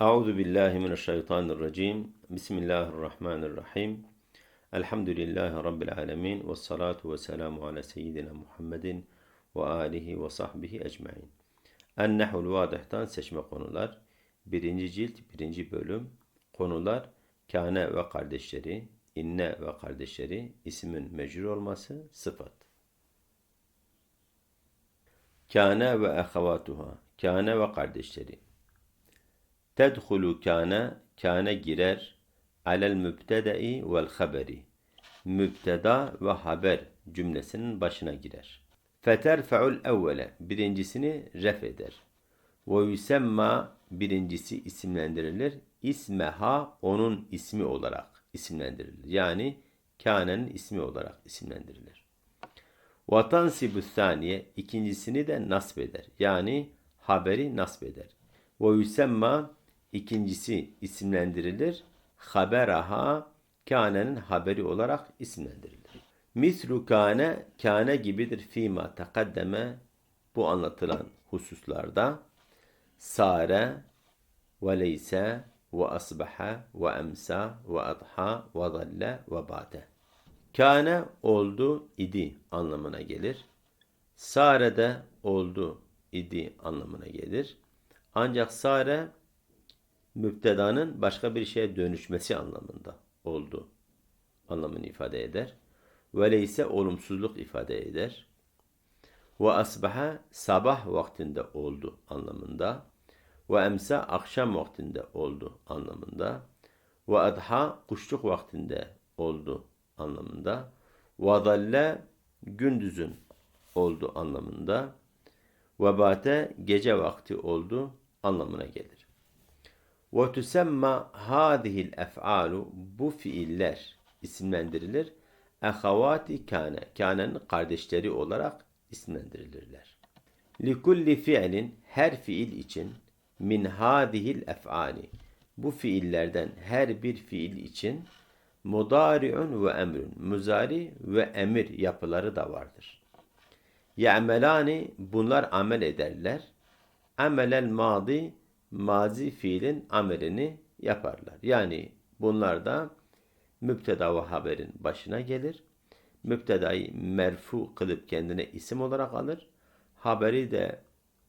Euzu billahi mineşşeytanirracim. Bismillahirrahmanirrahim. Elhamdülillahi rabbil alamin ve salatu ve selamu ala seyyidina Muhammedin ve alihi ve sahbihi ecmaîn. En-Nehul Vadih'tan seçme konular. Birinci cilt, birinci bölüm. Konular kâne ve kardeşleri, inne ve kardeşleri, ismin mecrur olması, sıfat. Kâne ve ehevatuhâ, kâne ve kardeşleri. Tedhulu kâne, kâne girer, alel mübtede'i vel haberi. Mübteda ve haber cümlesinin başına girer. Feterfe'ul evvele, birincisini ref eder. Ve yusemma, birincisi isimlendirilir. İsmeha, onun ismi olarak isimlendirilir. Yani kânenin ismi olarak isimlendirilir. Vatansibu saniye, ikincisini de nasb eder. Yani haberi nasb eder. Ve yusemma, ikincisi isimlendirilir. Haberaha kânenin haberi olarak isimlendirilir. Mislu kâne, kâne gibidir fîmâ tekaddeme bu anlatılan hususlarda sare ve leyse ve asbaha ve emsa ve adha ve zalle ve bate. Kâne oldu idi anlamına gelir. Sare de oldu idi anlamına gelir. Ancak sare müptedanın başka bir şeye dönüşmesi anlamında oldu anlamını ifade eder. Ve ise olumsuzluk ifade eder. Ve asbaha sabah vaktinde oldu anlamında. Ve emsa akşam vaktinde oldu anlamında. Ve adha kuşluk vaktinde oldu anlamında. Ve dalle gündüzün oldu anlamında. Ve bate gece vakti oldu anlamına gelir. Ve tusemma hadihil ef'alu bu fiiller isimlendirilir. Ehavati kâne, kânenin kardeşleri olarak isimlendirilirler. Likulli fiilin her fiil için min hadihil ef'ali bu fiillerden her bir fiil için mudari'un ve emrün muzari ve emir yapıları da vardır. Ye'melani bunlar amel ederler. Amelel madi mazi fiilin amelini yaparlar. Yani bunlar da müpteda ve haberin başına gelir. Müptedayı merfu kılıp kendine isim olarak alır. Haberi de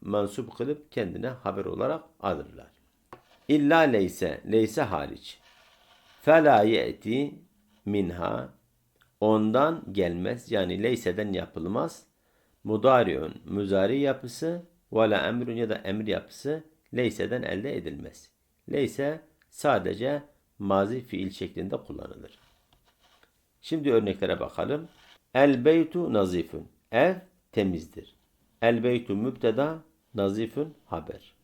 mansup kılıp kendine haber olarak alırlar. İlla leyse, leyse hariç. Fela ye'ti minha, ondan gelmez. Yani leyseden yapılmaz. Mudariun, müzari yapısı ve la ya da emir yapısı leyseden elde edilmez. Leyse sadece mazi fiil şeklinde kullanılır. Şimdi örneklere bakalım. El beytu nazifun. Ev temizdir. El beytu mübteda, nazifun haber.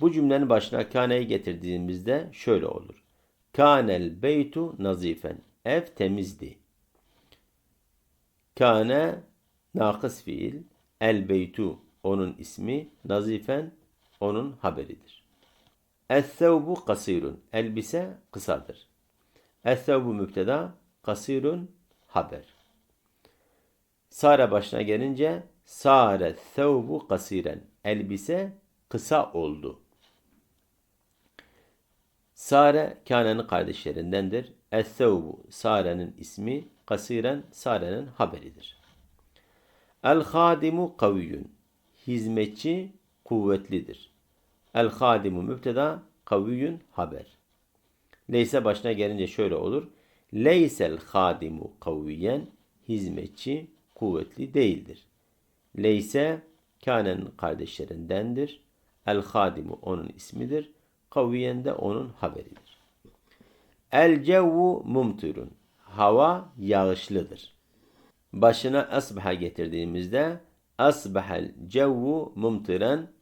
Bu cümlenin başına kaneyi getirdiğimizde şöyle olur. Kanel beytu nazifen. Ev temizdi. Kane nakıs fiil. El beytu onun ismi. Nazifen onun haberidir. Es-sevbu kasirun. Elbise kısadır. Es-sevbu müpteda, kasirun haber. Sare başına gelince sare sevbu kasiren. Elbise kısa oldu. Sare Kane'nin kardeşlerindendir. Es-sevbu Sare'nin ismi, kasiren Sare'nin haberidir. El-hadimu kaviyyun. Hizmetçi kuvvetlidir. El-hadimu müpteda, kaviyyun haber. Leyse başına gelince şöyle olur. Leysel hadimu kaviyen hizmetçi kuvvetli değildir. Leyse Kane'nin kardeşlerindendir. El hadimu onun ismidir. Kaviyen de onun haberidir. El cevvu mumtirun. Hava yağışlıdır. Başına asbaha getirdiğimizde asbahel cevvu mumtiren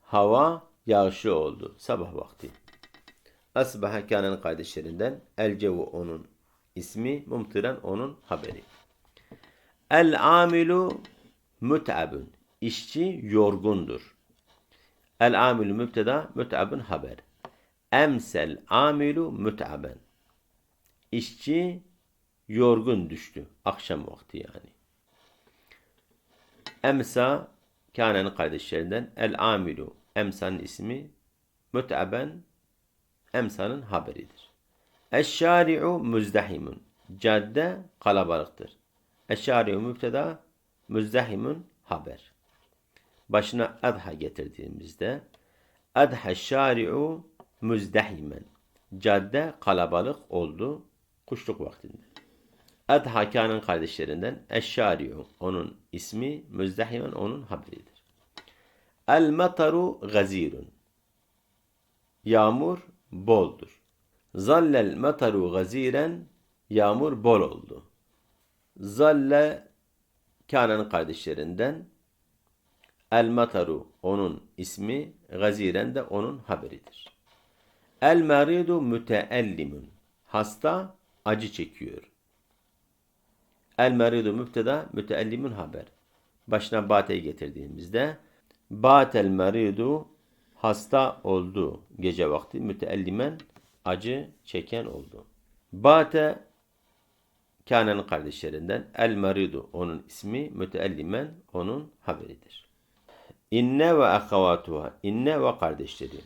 hava yağışlı oldu sabah vakti. Asbaha Kanan'ın kardeşlerinden el cevu onun ismi, mumtiren onun haberi. El amilu müt'abun. İşçi yorgundur. El amilu mübteda, müt'abun haber. Emsel amilu müt'aben. İşçi yorgun düştü. Akşam vakti yani. Emsa Kane'nin kardeşlerinden el amilu emsanın ismi. Müteaben emsanın haberidir. Eşşari'u müzdehimun. Cadde kalabalıktır. Eşşari'u mübteda, müzdehimun haber. Başına adha getirdiğimizde adha şari'u müzdehimen. Cadde kalabalık oldu kuşluk vaktinde. Adha Kân'ın kardeşlerinden Eşşari'u onun ismi, müzdehimen onun haberidir. El mataru gazirun. Yağmur boldur. Zallel mataru gaziren yağmur bol oldu. Zalle Kân'ın kardeşlerinden El mataru onun ismi, gaziren de onun haberidir. El maridu müteellimun. Hasta acı çekiyor. El maridu müpteda, müteellimun haber. Başına bate'yi getirdiğimizde batel maridu hasta oldu gece vakti müteellimen acı çeken oldu. Bate Kâna'nın kardeşlerinden El Maridu onun ismi, müteellimen onun haberidir. İnne ve ahavatuha, inne ve kardeşleri.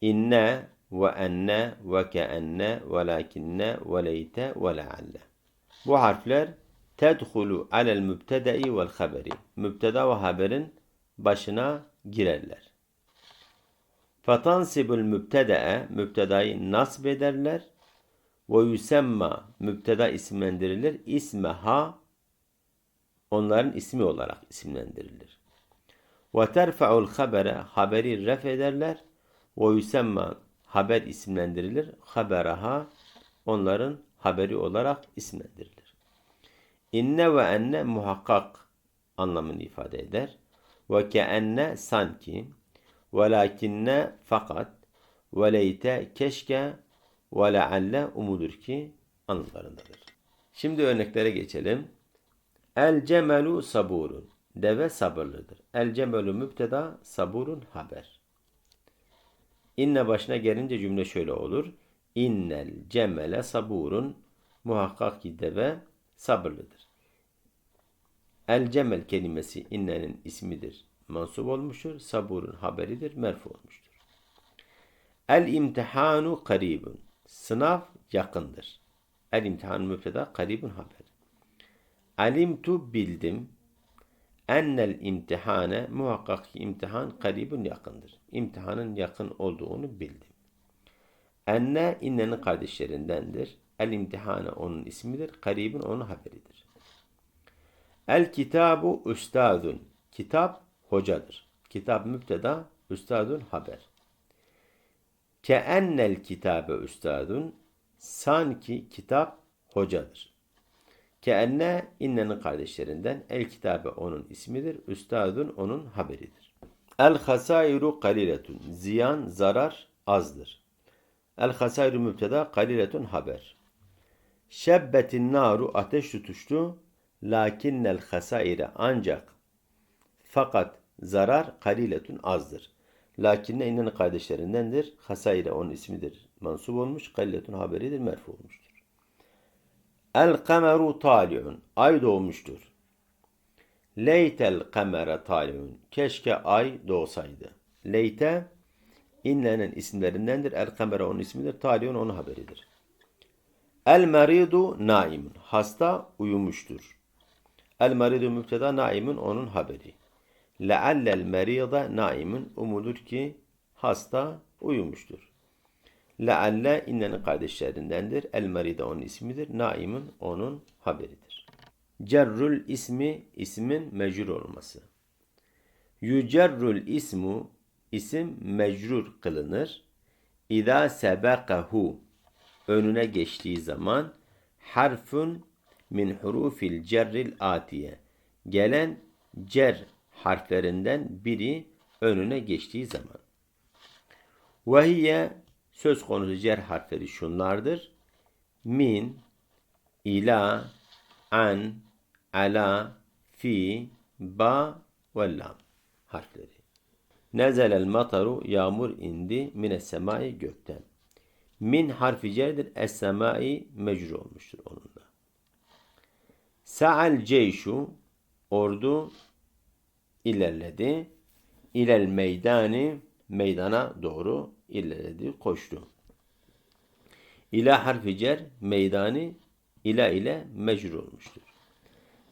İnne ve enne ve keenne ve lakinne ve leyte ve lealle. Bu harfler tedhulu alel mübtedai vel haberi. Mübteda ve haberin başına girerler. Fatansibul mübtedae mübtedayı nasb ederler ve yusemma mübteda isimlendirilir. İsmeha onların ismi olarak isimlendirilir. Ve terfa'ul habere haberi ref ederler. Ve yusemma haber isimlendirilir. Haberaha onların haberi olarak isimlendirilir. İnne ve enne muhakkak anlamını ifade eder. Ve keenne sanki ve lakinne fakat ve leyte keşke ve lealle umudur ki anlamlarındadır. Şimdi örneklere geçelim. El cemelu saburun. Deve sabırlıdır. El cemelu müpteda, saburun haber. İnne başına gelince cümle şöyle olur. İnnel cemele saburun. Muhakkak ki deve sabırlıdır. El cemel kelimesi innenin ismidir. Mansub olmuştur. Saburun haberidir. Merfu olmuştur. El imtihanu karibun. Sınav yakındır. El imtihan müfreda karibun haber. Alimtu bildim. Ennel imtihane muhakkak ki imtihan karibun yakındır. İmtihanın yakın olduğunu bildim. Enne innenin kardeşlerindendir. El imtihane onun ismidir. Karibun onun haberidir. El kitabu üstadun. Kitap hocadır. Kitap müpteda, üstadun haber. Keennel kitabe üstadun sanki kitap hocadır. Keenne innenin kardeşlerinden el kitabe onun ismidir. Üstadun onun haberidir. El hasairu kaliletun. Ziyan, zarar azdır. El hasairu mübteda kaliletun haber. Şebbetin naru ateş tutuştu. Lakinnel hasaire ancak fakat zarar kaliletun azdır. Lakinne innen kardeşlerindendir. Hasayre onun ismidir. Mansub olmuş. Kalletun haberidir. Merfu olmuştur. El kameru tali'un. Ay doğmuştur. Leytel kamera tali'un. Keşke ay doğsaydı. Leyte innenin isimlerindendir. El kamera onun ismidir. Tali'un onun haberidir. El maridu naimun. Hasta uyumuştur. El maridu müpteda naimun onun haberi. Leallel merida naimun umulur ki hasta uyumuştur. Lealle innenin kardeşlerindendir. El merida onun ismidir. Naimun onun haberidir. Cerrul ismi ismin mecrur olması. Yücerrul ismu isim mecrur kılınır. İza sebekahu önüne geçtiği zaman harfun min hurufil cerril atiye gelen cer harflerinden biri önüne geçtiği zaman. Vahiye söz konusu cer harfleri şunlardır. Min, ila, an, ala, fi, ba ve lam harfleri. Nezelel mataru yağmur indi mine semai gökten. Min harfi cerdir. Es semai mecrur olmuştur onunla. Sa'al ceyşu ordu ilerledi. ilel meydani meydana doğru ilerledi, koştu. İla harfi cer meydani ila ile mecrur olmuştur.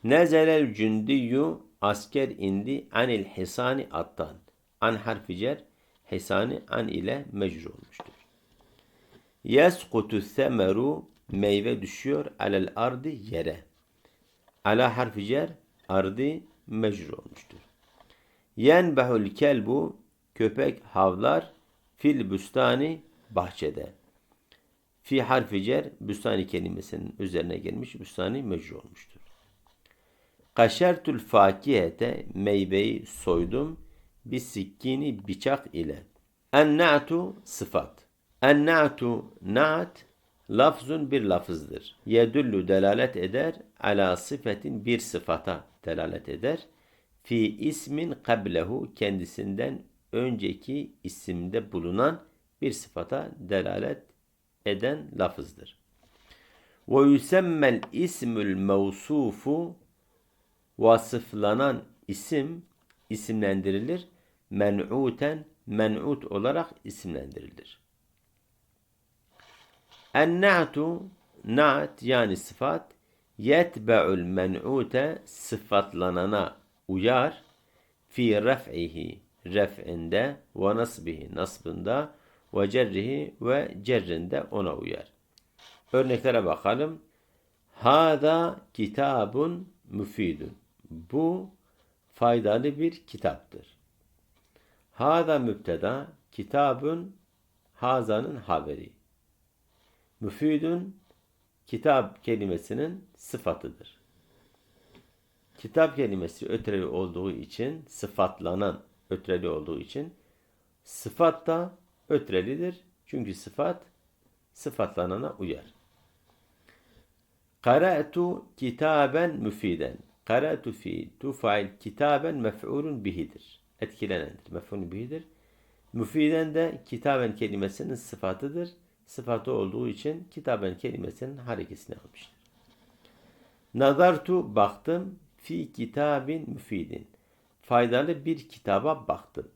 Nezelel cündiyyu asker indi anil hisani attan. An harfi cer hisani an ile mecrur olmuştur. Yeskutu semeru meyve düşüyor alel ardı yere. Ala harfi cer ardı mecrur olmuştur. Yenbehul kelbu köpek havlar fil büstani bahçede. Fi harfi cer büstani kelimesinin üzerine gelmiş büstani mecrur olmuştur. Kaşertul fakihete meyveyi soydum bir sikkini bıçak ile. Enna'tu sıfat. Enna'tu na'at lafzun bir lafızdır. Yedullu delalet eder ala sıfetin bir sıfata delalet eder. Fi ismin kablehu kendisinden önceki isimde bulunan bir sıfata delalet eden lafızdır. Ve yüsemmel ismül mevsufu vasıflanan isim isimlendirilir. Men'uten men'ut olarak isimlendirilir. En-na'tu na'at yani sıfat yetbe'ul men'ute sıfatlanana uyar fi ref'ihi ref'inde ve nasbihi nasbında ve cerrihi ve cerrinde ona uyar. Örneklere bakalım. Hada kitabun müfidun. Bu faydalı bir kitaptır. Hada müpteda, kitabun hazanın haberi. Müfidun kitap kelimesinin sıfatıdır. Kitap kelimesi ötreli olduğu için sıfatlanan ötreli olduğu için sıfat da ötrelidir. Çünkü sıfat sıfatlanana uyar. Kara'tu kitaben müfiden. Kara'tu fi tufail kitaben mef'ulun bihidir. Etkilenendir. Mef'ulun bihidir. Müfiden de kitaben kelimesinin sıfatıdır. Sıfatı olduğu için kitaben kelimesinin harekesini almıştır. Nazartu baktım fi kitabin müfidin. Faydalı bir kitaba baktım.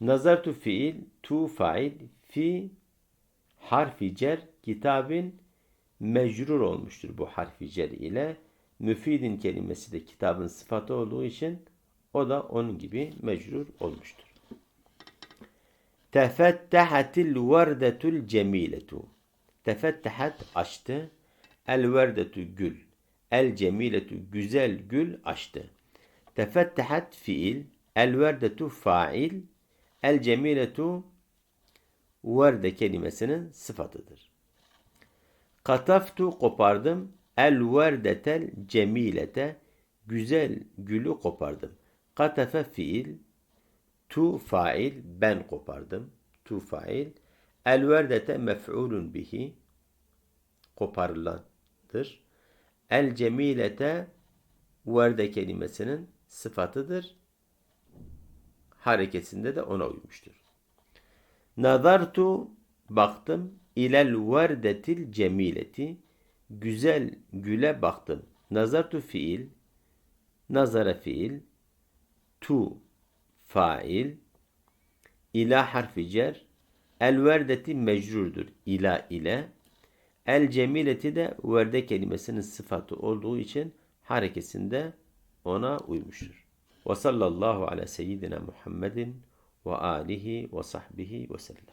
Nazartu fiil, tu fail, fi harfi cer, kitabin mecrur olmuştur bu harfi cer ile. Müfidin kelimesi de kitabın sıfatı olduğu için o da onun gibi mecrur olmuştur. Tefettehatil verdetul cemiletu. Tefettehat açtı. El verdetu gül. El cemiletu güzel gül açtı. Tefettehat fiil. El verdetu fail. El cemiletu verde kelimesinin sıfatıdır. Kataftu kopardım. El verdetel cemilete güzel gülü kopardım. Katafe fiil. Tu fail ben kopardım. Tu fail. El verdete mef'ulun bihi koparılandır. El cemilete verde kelimesinin sıfatıdır. Harekesinde de ona uymuştur. Nazartu baktım ilel verdetil cemileti güzel güle baktım. Nazartu fiil nazara fiil tu fail ila harfi cer el verdeti mecrurdur ila ile el cemileti de verde kelimesinin sıfatı olduğu için harekesinde ona uymuştur. Ve sallallahu ala seyyidina Muhammedin ve alihi ve sahbihi ve sellem.